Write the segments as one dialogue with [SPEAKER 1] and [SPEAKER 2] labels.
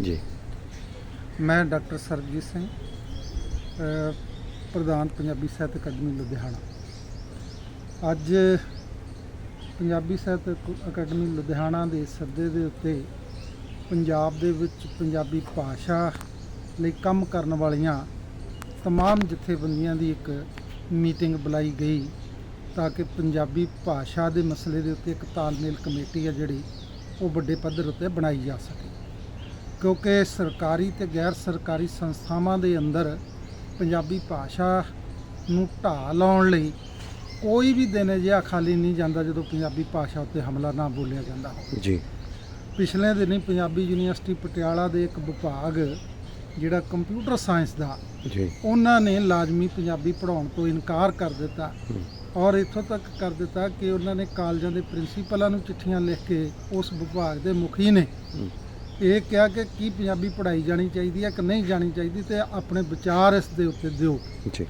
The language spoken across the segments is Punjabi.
[SPEAKER 1] ਜੀ
[SPEAKER 2] ਮੈਂ ਡਾਕਟਰ ਸਰਬਜੀਤ ਸਿੰਘ ਅ, ਪ੍ਰਧਾਨ ਪੰਜਾਬੀ ਸਾਹਿਤ ਅਕੈਡਮੀ ਲੁਧਿਆਣਾ ਅੱਜ ਪੰਜਾਬੀ ਸਾਹਿਤ ਅਕ- ਅਕੈਡਮੀ ਲੁਧਿਆਣਾ ਦੇ ਸੱਦੇ ਦੇ ਉੱਤੇ ਪੰਜਾਬ ਦੇ ਵਿੱਚ ਪੰਜਾਬੀ ਭਾਸ਼ਾ ਲਈ ਕੰਮ ਕਰਨ ਵਾਲੀਆਂ तमाम ਜਥੇਬੰਦੀਆਂ ਦੀ ਇੱਕ ਮੀਟਿੰਗ ਬੁਲਾਈ ਗਈ ਤਾਂ ਕਿ ਪੰਜਾਬੀ ਭਾਸ਼ਾ ਦੇ ਮਸਲੇ ਦੇ ਉੱਤੇ ਇੱਕ ਤਾਲਮੇਲ ਕਮੇਟੀ ਹੈ ਜਿਹੜੀ ਉਹ ਵੱਡੇ ਪੱਧਰ ਉੱਤੇ ਬਣਾਈ ਜਾ ਸਕੇ ਕਿਉਂਕਿ ਸਰਕਾਰੀ ਤੇ ਗੈਰ ਸਰਕਾਰੀ ਸੰਸਥਾਵਾਂ ਦੇ ਅੰਦਰ ਪੰਜਾਬੀ ਭਾਸ਼ਾ ਨੂੰ ਢਾਹ ਲਾਉਣ ਲਈ ਕੋਈ ਵੀ ਦਿਨ ਅਜਿਹਾ ਖਾਲੀ ਨਹੀਂ ਜਾਂਦਾ ਜਦੋਂ ਪੰਜਾਬੀ ਭਾਸ਼ਾ ਉੱਤੇ ਹਮਲਾ ਨਾ ਬੋਲਿਆ ਜਾਂਦਾ ਹੋਵੇ
[SPEAKER 1] ਜੀ
[SPEAKER 2] ਪਿਛਲੇ ਦਿਨੀ ਪੰਜਾਬੀ ਯੂਨੀਵਰਸਿਟੀ ਪਟਿਆਲਾ ਦੇ ਇੱਕ ਵਿਭਾਗ ਜਿਹੜਾ ਕੰਪਿਊਟਰ ਸਾਇੰਸ ਦਾ
[SPEAKER 1] ਜੀ
[SPEAKER 2] ਉਹਨਾਂ ਨੇ ਲਾਜ਼ਮੀ ਪੰਜਾਬੀ ਪੜ੍ਹਾਉਣ ਤੋਂ ਇਨਕਾਰ ਕਰ ਦਿੱਤਾ। ਔਰ ਇੱਥੋਂ ਤੱਕ ਕਰ ਦਿੱਤਾ ਕਿ ਉਹਨਾਂ ਨੇ ਕਾਲਜਾਂ ਦੇ ਪ੍ਰਿੰਸੀਪਲਾਂ ਨੂੰ ਚਿੱਠੀਆਂ ਲਿਖ ਕੇ ਉਸ ਵਿਭਾਗ ਦੇ ਮੁਖੀ ਨੇ। ਇਹ ਕਿਹਾ ਕਿ ਕੀ ਪੰਜਾਬੀ ਪੜ੍ਹਾਈ ਜਾਣੀ ਚਾਹੀਦੀ ਹੈ ਕਿ ਨਹੀਂ ਜਾਣੀ ਚਾਹੀਦੀ ਤੇ ਆਪਣੇ ਵਿਚਾਰ ਇਸ ਦੇ ਉੱਤੇ ਦਿਓ।
[SPEAKER 1] ਜੀ।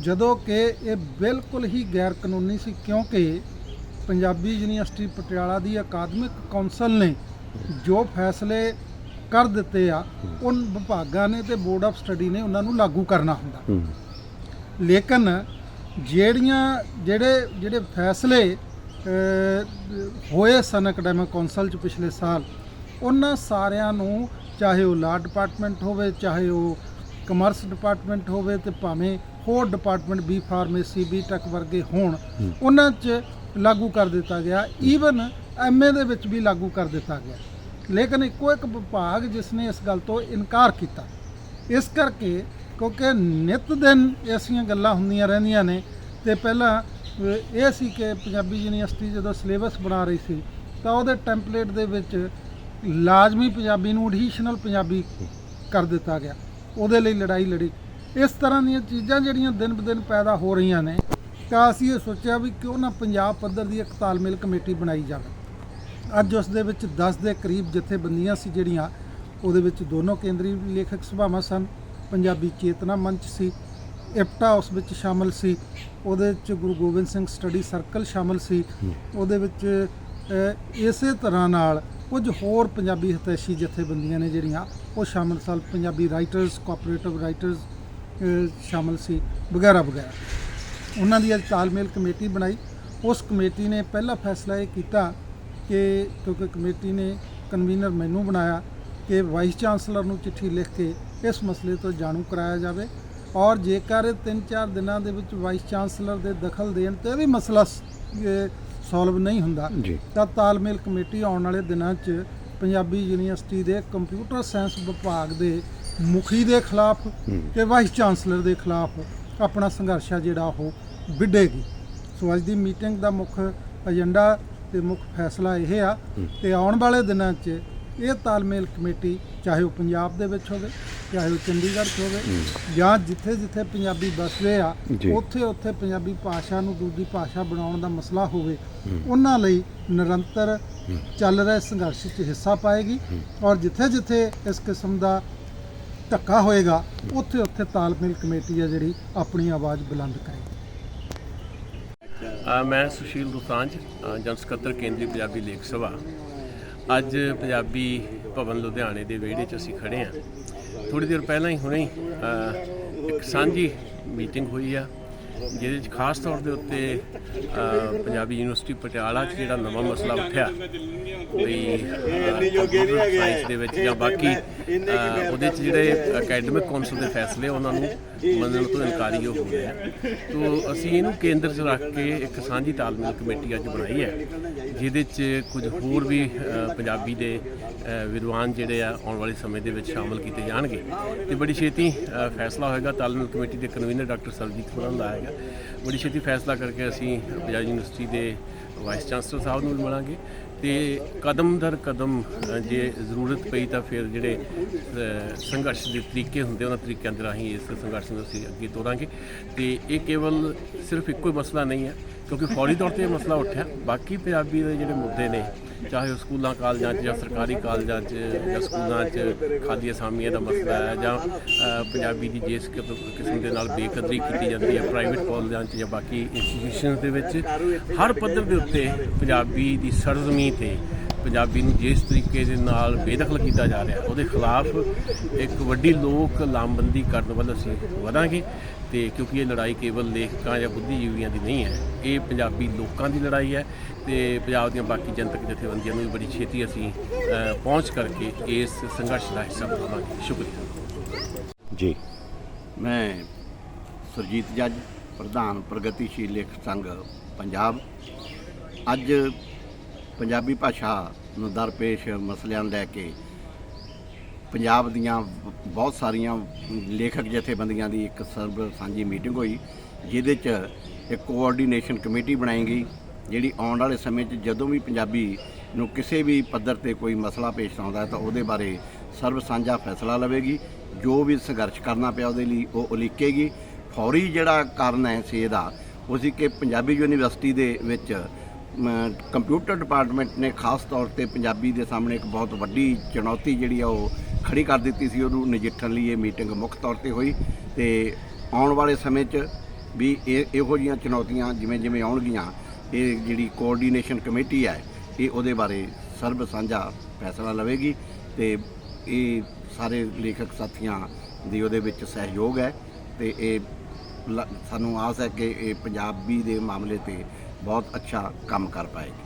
[SPEAKER 2] ਜਦੋਂ ਕਿ ਇਹ ਬਿਲਕੁਲ ਹੀ ਗੈਰ ਕਾਨੂੰਨੀ ਸੀ ਕਿਉਂਕਿ ਪੰਜਾਬੀ ਯੂਨੀਵਰਸਿਟੀ ਪਟਿਆਲਾ ਦੀ ਅਕਾਦਮਿਕ ਕੌਂਸਲ ਨੇ ਜੋ ਫੈਸਲੇ ਕਰ ਦਿੱਤੇ ਆ ਉਨ ਵਿਭਾਗਾਂ ਨੇ ਤੇ ਬੋਰਡ ਆਫ ਸਟੱਡੀ ਨੇ ਉਹਨਾਂ ਨੂੰ ਲਾਗੂ ਕਰਨਾ ਹੁੰਦਾ। ਲੇਕਿਨ ਜਿਹੜੀਆਂ ਜਿਹੜੇ ਜਿਹੜੇ ਫੈਸਲੇ ਹੋਏ ਸਨ ਅਕੈਡਮਿਕ ਕੌਂਸਲ ਚ ਪਿਛਲੇ ਸਾਲ ਉਹਨਾਂ ਸਾਰਿਆਂ ਨੂੰ ਚਾਹੇ ਉਹ ਲਾ ਡਿਪਾਰਟਮੈਂਟ ਹੋਵੇ ਚਾਹੇ ਉਹ ਕਮਰਸ ਡਿਪਾਰਟਮੈਂਟ ਹੋਵੇ ਤੇ ਭਾਵੇਂ ਹੋਰ department B pharmacy B tech ਵਰਗੇ ਹੋਣ। ਉਹਨਾਂ 'ਚ ਲਾਗੂ ਕਰ ਦਿੱਤਾ ਗਿਆ। ਈਵਨ ਐਮਏ ਦੇ ਵਿੱਚ ਵੀ ਲਾਗੂ ਕਰ ਦਿੱਤਾ ਗਿਆ। ਲੇਕਿਨ ਇੱਕੋ ਇੱਕ ਵਿਭਾਗ ਜਿਸ ਨੇ ਇਸ ਗੱਲ ਤੋਂ ਇਨਕਾਰ ਕੀਤਾ। ਇਸ ਕਰਕੇ ਕਿਉਂਕਿ ਨਿਤ ਦਿਨ ਐਸੀਆਂ ਗੱਲਾਂ ਹੁੰਦੀਆਂ ਰਹਿੰਦੀਆਂ ਨੇ ਤੇ ਪਹਿਲਾਂ ਇਹ ਸੀ ਕਿ ਪੰਜਾਬੀ ਯੂਨੀਵਰਸਿਟੀ ਜਦੋਂ ਸਿਲੇਬਸ ਬਣਾ ਰਹੀ ਸੀ ਤਾਂ ਉਹਦੇ ਟੈਂਪਲੇਟ ਦੇ ਵਿੱਚ ਲਾਜ਼ਮੀ ਪੰਜਾਬੀ ਨੂੰ ਐਡੀਸ਼ਨਲ ਪੰਜਾਬੀ ਕਰ ਦਿੱਤਾ ਗਿਆ। ਉਹਦੇ ਲਈ ਲੜਾਈ ਲੜੀ। ਇਸ ਤਰ੍ਹਾਂ ਦੀਆਂ ਚੀਜ਼ਾਂ ਜਿਹੜੀਆਂ ਦਿਨ ਬ ਦਿਨ ਪੈਦਾ ਹੋ ਰਹੀਆਂ ਨੇ ਤਾਂ ਅਸੀਂ ਇਹ ਸੋਚਿਆ ਵੀ ਕਿਉਂ ਨਾ ਪੰਜਾਬ ਪੱਧਰ ਦੀ ਇੱਕ ਤਾਲਮੇਲ ਕਮੇਟੀ ਬਣਾਈ ਜਾਵੇ। ਅੱਜ ਉਸ ਦੇ ਵਿੱਚ 10 ਦੇ ਕਰੀਬ ਜਥੇਬੰਦੀਆਂ ਸੀ ਜਿਹੜੀਆਂ ਉਹਦੇ ਵਿੱਚ ਦੋਨੋਂ ਕੇਂਦਰੀ ਲੇਖਕ ਸਭਾਵਾਂ ਸਨ। ਪੰਜਾਬੀ ਚੇਤਨਾ ਮੰਚ ਸੀ ਇਪਟਾ ਉਸ ਵਿੱਚ ਸ਼ਾਮਲ ਸੀ ਉਹਦੇ ਵਿੱਚ ਗੁਰੂ ਗੋਬਿੰਦ ਸਿੰਘ ਸਟੱਡੀ ਸਰਕਲ ਸ਼ਾਮਲ ਸੀ ਉਹਦੇ ਵਿੱਚ ਇਸੇ ਤਰ੍ਹਾਂ ਨਾਲ ਕੁਝ ਹੋਰ ਪੰਜਾਬੀ ਹਿਤੈਸ਼ੀ ਜਥੇਬੰਦੀਆਂ ਨੇ ਜਿਹੜੀਆਂ ਉਹ ਸ਼ਾਮਲ ਸਨ, ਪੰਜਾਬੀ ਰਾਈਟਰਸ ਕੋਆਪਰੇਟਿਵ ਰਾਈਟਰਸ ਸ਼ਾਮਲ ਸੀ, ਵਗੈਰਾ ਵਗੈਰਾ। ਉਹਨਾਂ ਦੀ ਅੱਜ ਤਾਲਮੇਲ ਕਮੇਟੀ ਬਣਾਈ। ਉਸ ਕਮੇਟੀ ਨੇ ਪਹਿਲਾ ਫੈਸਲਾ ਇਹ ਕੀਤਾ ਕਿ, ਕਿਉਂਕਿ ਕਮੇਟੀ ਨੇ ਕਨਵੀਨਰ ਮੈਨੂੰ ਬਣਾਇਆ, ਕਿ ਵਾਈਸ ਚਾਂਸਲਰ ਨੂੰ ਚਿੱਠੀ ਲਿਖ ਕੇ ਇਸ ਮਸਲੇ ਤੋਂ ਜਾਣੂ ਕਰਾਇਆ ਜਾਵੇ। ਔਰ ਜੇਕਰ 3-4 ਦਿਨਾਂ ਦੇ ਵਿੱਚ ਵਾਈਸ ਚਾਂਸਲਰ ਦੇ ਦਖਲ ਦੇਣ ਤੇ ਵੀ ਮਸਲਾ ਸੋਲਵ ਨਹੀਂ ਹੁੰਦਾ
[SPEAKER 1] ਜੀ
[SPEAKER 2] ਤਾਂ ਤਾਲਮੇਲ ਕਮੇਟੀ ਆਉਣ ਵਾਲੇ ਦਿਨਾਂ 'ਚ ਪੰਜਾਬੀ ਯੂਨੀਵਰਸਿਟੀ ਦੇ ਕੰਪਿਊਟਰ ਸਾਇੰਸ ਵਿਭਾਗ ਦੇ ਮੁਖੀ ਦੇ ਖਿਲਾਫ। ਤੇ ਵਾਈਸ ਚਾਂਸਲਰ ਦੇ ਖਿਲਾਫ ਆਪਣਾ ਸੰਘਰਸ਼ ਆ ਜਿਹੜਾ ਉਹ ਵਿੱਢੇਗੀ ਸੋ ਅੱਜ ਦੀ ਮੀਟਿੰਗ ਦਾ ਮੁੱਖ ਏਜੰਡਾ ਤੇ ਮੁੱਖ ਫੈਸਲਾ ਇਹ ਆ। ਤੇ ਆਉਣ ਵਾਲੇ ਦਿਨਾਂ 'ਚ ਇਹ ਤਾਲਮੇਲ ਕਮੇਟੀ ਚਾਹੇ ਉਹ ਪੰਜਾਬ ਦੇ ਵਿੱਚ ਹੋਵੇ ਚਾਹੇ ਉਹ ਚੰਡੀਗੜ੍ਹ 'ਚ ਹੋਵੇ ਜਾਂ ਜਿੱਥੇ ਜਿੱਥੇ ਪੰਜਾਬੀ ਵਸਦੇ ਆ
[SPEAKER 1] ਜੀ।
[SPEAKER 2] ਉੱਥੇ ਉੱਥੇ ਪੰਜਾਬੀ ਭਾਸ਼ਾ ਨੂੰ ਦੂਜੀ ਭਾਸ਼ਾ ਬਣਾਉਣ ਦਾ ਮਸਲਾ ਹੋਵੇ ਉਹਨਾਂ ਲਈ ਨਿਰੰਤਰ ਚੱਲ ਰਹੇ ਸੰਘਰਸ਼ 'ਚ ਹਿੱਸਾ ਪਾਏਗੀ ਔਰ ਜਿੱਥੇ ਜਿੱਥੇ ਇਸ ਕਿਸਮ ਦਾ ਧੱਕਾ ਹੋਏਗਾ ਉੱਥੇ ਉੱਥੇ ਤਾਲਮੇਲ ਕਮੇਟੀ ਆ ਜਿਹੜੀ ਆਪਣੀ ਆਵਾਜ਼ ਬੁਲੰਦ ਕਰੇਗੀ।
[SPEAKER 3] ਅ, ਮੈਂ ਸੁਸ਼ੀਲ ਦੁਸਾਂਝ ਅ, ਜਨ ਸਕੱਤਰ ਕੇਂਦਰੀ ਪੰਜਾਬੀ ਲੇਖ ਸਭਾ। ਅੱਜ ਪੰਜਾਬੀ ਭਵਨ ਲੁਧਿਆਣੇ ਦੇ ਵਿਹੜੇ 'ਚ ਅਸੀਂ ਖੜੇ ਹਾਂ ਥੋੜੀ ਦੇਰ ਪਹਿਲਾਂ ਹੀ ਹੁਣੇ ਹੀ ਅ, ਇੱਕ ਸਾਂਝੀ ਮੀਟਿੰਗ ਹੋਈ ਆ। ਜਿਹਦੇ 'ਚ ਖਾਸ ਤੌਰ ਦੇ ਉੱਤੇ ਪੰਜਾਬੀ ਯੂਨੀਵਰਸਿਟੀ ਪਟਿਆਲਾ 'ਚ ਜਿਹੜਾ ਨਵਾਂ ਮਸਲਾ ਉੱਠਿਆ ਵੀ ਸਾਇੰਸ ਦੇ ਵਿੱਚ ਜਾਂ ਬਾਕੀ ਉਹਦੇ 'ਚ ਜਿਹੜੇ ਅਕੈਡਮਿਕ ਕੌਂਸਲ ਦੇ ਫੈਸਲੇ ਉਹਨਾਂ ਨੂੰ ਮੰਨਣ ਤੋਂ ਇਨਕਾਰੀ ਹੋ ਗਏ ਆ। ਤੋ ਅਸੀਂ ਇਹਨੂੰ ਕੇਂਦਰ 'ਚ ਰੱਖ ਕੇ ਇੱਕ ਸਾਂਝੀ ਤਾਲਮੇਲ ਕਮੇਟੀ ਅੱਜ ਬਣਾਈ ਹੈ ਜਿਹਦੇ 'ਚ ਕੁਝ ਹੋਰ ਵੀ ਪੰਜਾਬੀ ਦੇ ਵਿਦਵਾਨ ਜਿਹੜੇ ਆ ਆਉਣ ਵਾਲੇ ਸਮੇਂ ਦੇ ਵਿੱਚ ਸ਼ਾਮਲ ਕੀਤੇ ਜਾਣਗੇ। ਤੇ ਬੜੀ ਛੇਤੀ ਫੈਸਲਾ ਹੋਏਗਾ ਤਾਲਮੇਲ ਕਮੇਟੀ ਦੇ ਕਨਵੀਨਰ ਡਾਕਟਰ ਸਰਜੀਤ ਖੁਰਾਂ ਦਾ ਆਏਗਾ ਬੜੀ ਛੇਤੀ ਫੈਸਲਾ ਕਰਕੇ ਅਸੀਂ ਪੰਜਾਬ ਯੂਨੀਵਰਸਿਟੀ ਦੇ ਵਾਈਸ ਚਾਂਸਲਰ ਸਾਹਿਬ ਨੂੰ ਵੀ ਮਿਲਾਂਗੇ ਤੇ ਕਦਮ ਦਰ ਕਦਮ ਜੇ ਜ਼ਰੂਰਤ ਪਈ ਤਾਂ ਫਿਰ ਜਿਹੜੇ ਸੰਘਰਸ਼ ਦੇ ਤਰੀਕੇ ਹੁੰਦੇ ਉਹਨਾਂ ਤਰੀਕਿਆਂ ਦੇ ਰਾਹੀਂ ਇਸ ਸੰਘਰਸ਼ ਨੂੰ ਅਸੀਂ ਅੱਗੇ ਤੋਰਾਂਗੇ। ਤੇ ਇਹ ਕੇਵਲ ਸਿਰਫ ਇੱਕੋ ਹੀ ਮਸਲਾ ਨਹੀਂ ਹੈ ਕਿਉਂਕਿ ਫੌਰੀ ਤੌਰ ਤੇ ਇਹ ਮਸਲਾ ਉੱਠਿਆ। ਬਾਕੀ ਪੰਜਾਬੀ ਦੇ ਜਿਹੜੇ ਮੁੱਦੇ ਨੇ, ਚਾਹੇ ਉਹ ਸਕੂਲਾਂ, ਕਾਲਜਾਂ 'ਚ ਜਾਂ ਸਰਕਾਰੀ ਕਾਲਜਾਂ 'ਚ ਜਾਂ ਸਕੂਲਾਂ ਚ ਖਾਦੀ ਅਸਾਮੀਆਂ ਦਾ ਮਸਲਾ ਹੈ ਜਾਂ ਪੰਜਾਬੀ ਦੀ ਜਿਸ ਕਿਸਮ ਦੇ ਨਾਲ ਬੇਕਦਰੀ ਕੀਤੀ ਜਾਂਦੀ ਹੈ ਪ੍ਰਾਈਵੇਟ ਕਾਲਜਾਂ 'ਚ ਜਾਂ ਬਾਕੀ ਇੰਸਟੀਟਿਊਸ਼ਨਸ ਦੇ ਵਿੱਚ, ਹਰ ਪੱਧਰ ਦੇ ਉੱਤੇ ਪੰਜਾਬੀ ਦੀ ਸਰਜ਼ਮੀ ਤੇ ਪੰਜਾਬੀ ਨੂੰ ਜਿਸ ਤਰੀਕੇ ਦੇ ਨਾਲ ਬੇਦਖਲ ਕੀਤਾ ਜਾ ਰਿਹਾ ਉਹਦੇ ਖਿਲਾਫ ਇੱਕ ਵੱਡੀ ਲੋਕ ਲਾਮਬੰਦੀ ਕਰਨ ਵੱਲ ਅਸੀਂ ਵਧਾਂਗੇ ਤੇ ਕਿਉਂਕਿ ਇਹ ਲੜਾਈ ਕੇਵਲ ਲੇਖਕਾਂ ਜਾਂ ਬੁੱਧੀਜੀਵੀਆਂ ਦੀ ਨਹੀਂ ਹੈ ਇਹ ਪੰਜਾਬੀ ਲੋਕਾਂ ਦੀ ਲੜਾਈ ਹੈ ਤੇ ਪੰਜਾਬ ਦੀਆਂ ਬਾਕੀ ਜਨਤਕ ਜਥੇਬੰਦੀਆਂ ਨੂੰ ਵੀ ਬੜੀ ਛੇਤੀ ਅਸੀਂ ਪਹੁੰਚ ਕਰਕੇ ਇਸ ਸੰਘਰਸ਼ ਦਾ ਹਿੱਸਾ ਬਣਾਵਾਂਗੇ। ਸ਼ੁਕਰੀਆ।
[SPEAKER 1] ਜੀ।
[SPEAKER 4] ਮੈਂ ਸੁਰਜੀਤ ਜੱਜ ਪ੍ਰਧਾਨ ਪ੍ਰਗਤੀਸ਼ੀਲ ਲੇਖਕ ਸੰਘ ਪੰਜਾਬ। ਅੱਜ ਪੰਜਾਬੀ ਭਾਸ਼ਾ ਨੂੰ ਦਰਪੇਸ਼ ਮਸਲਿਆਂ ਨੂੰ ਲੈ ਕੇ ਪੰਜਾਬ ਦੀਆਂ ਬਹੁਤ ਸਾਰੀਆਂ ਲੇਖਕ ਜਥੇਬੰਦੀਆਂ ਦੀ ਇੱਕ ਸਰਬ ਸਾਂਝੀ ਮੀਟਿੰਗ ਹੋਈ, ਜਿਹਦੇ 'ਚ ਇੱਕ ਕੋਆਰਡੀਨੇਸ਼ਨ ਕਮੇਟੀ ਬਣਾਈ ਗਈ, ਜਿਹੜੀ ਆਉਣ ਵਾਲੇ ਸਮੇਂ 'ਚ ਜਦੋਂ ਵੀ ਪੰਜਾਬੀ ਨੂੰ ਕਿਸੇ ਵੀ ਪੱਧਰ ਤੇ ਕੋਈ ਮਸਲਾ ਪੇਸ਼ ਆਉਂਦਾ ਹੈ ਤਾਂ ਉਹਦੇ ਬਾਰੇ ਸਰਬ ਸਾਂਝਾ ਫੈਸਲਾ ਲਵੇਗੀ। ਜੋ ਵੀ ਸੰਘਰਸ਼ ਕਰਨਾ ਪਿਆ ਉਹਦੇ ਲਈ ਉਹ ਉਲੀਕੇਗੀ। ਫੌਰੀ ਜਿਹੜਾ ਕਾਰਨ ਹੈ ਸੇ ਦਾ, ਉਹ ਸੀ ਕਿ ਪੰਜਾਬੀ ਯੂਨੀਵਰਸਿਟੀ ਦੇ ਵਿੱਚ ਕੰਪਿਊਟਰ ਡਿਪਾਰਟਮੈਂਟ ਨੇ ਖਾਸ ਤੌਰ ਤੇ ਪੰਜਾਬੀ ਦੇ ਸਾਹਮਣੇ ਇੱਕ ਬਹੁਤ ਵੱਡੀ ਚੁਣੌਤੀ ਜਿਹੜੀ ਆ, ਉਹ ਖੜੀ ਕਰ ਦਿੱਤੀ ਸੀ। ਉਹਨੂੰ ਨਜਿੱਠਣ ਲਈ ਇਹ ਮੀਟਿੰਗ ਮੁੱਖ ਤੌਰ ਤੇ ਹੋਈ ਤੇ ਆਉਣ ਵਾਲੇ ਸਮੇਂ 'ਚ ਵੀ ਇਹ ਇਹੋ ਜਿਹੀਆਂ ਚੁਣੌਤੀਆਂ ਜਿਵੇਂ ਜਿਵੇਂ ਆਉਣਗੀਆਂ, ਇਹ ਜਿਹੜੀ ਕੋਆਰਡੀਨੇਸ਼ਨ ਕਮੇਟੀ ਹੈ ਇਹ ਉਹਦੇ ਬਾਰੇ ਸਰਬ ਸਾਂਝਾ ਫੈਸਲਾ ਲਵੇਗੀ ਤੇ ਇਹ ਸਾਰੇ ਲੇਖਕ ਸਾਥੀਆਂ ਦੀ ਉਹਦੇ ਵਿੱਚ ਸਹਿਯੋਗ ਹੈ ਤੇ ਇਹ ਲ- ਸਾਨੂੰ ਆਸ ਹੈ ਕਿ ਇਹ ਪੰਜਾਬੀ ਦੇ ਮਾਮਲੇ ਤੇ ਬਹੁਤ ਅੱਛਾ ਕੰਮ ਕਰ ਪਾਏਗੀ।